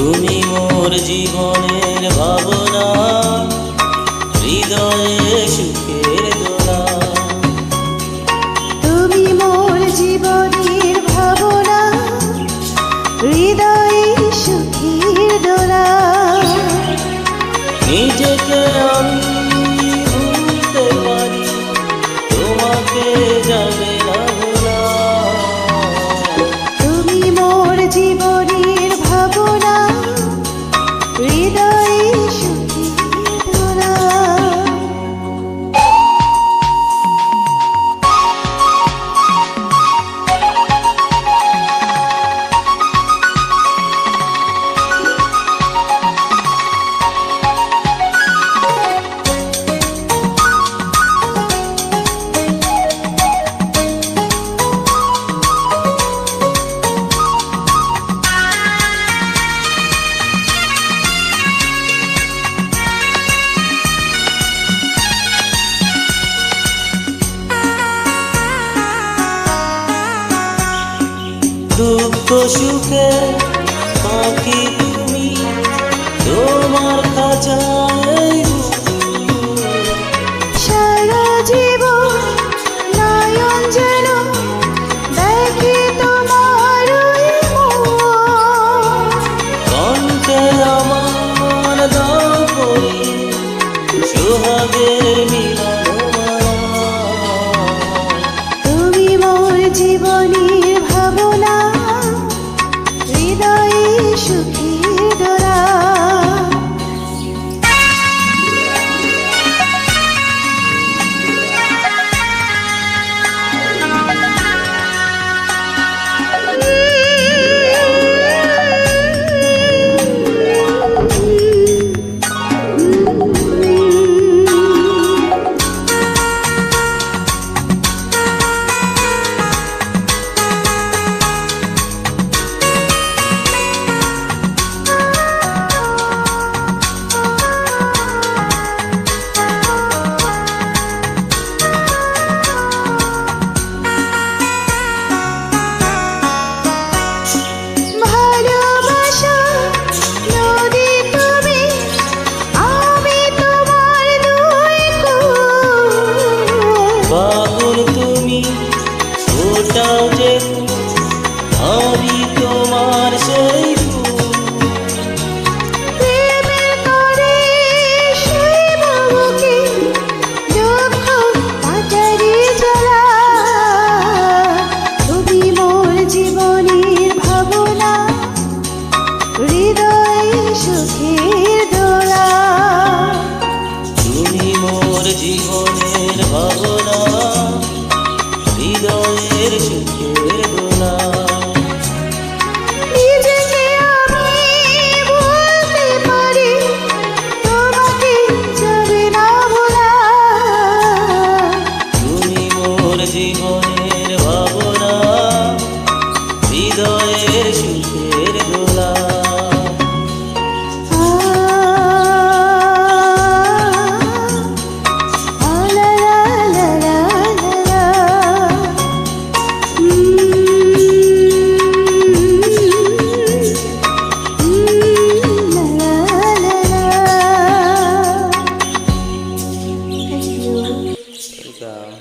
তুমি মোর জীবনের ভাবনা হৃদয়ে সুখের দোলা। তুমি মোর জীবনের ভাবনা হৃদয়ে সুখের দোলা। নিজেকে আমি দুঃখ সুখে পাখি তুমি তোমার খাঁচায় সারা জীবন নয়ন যেন দেখি তোমার কণ্ঠে আমার দাও সোহাগের মি took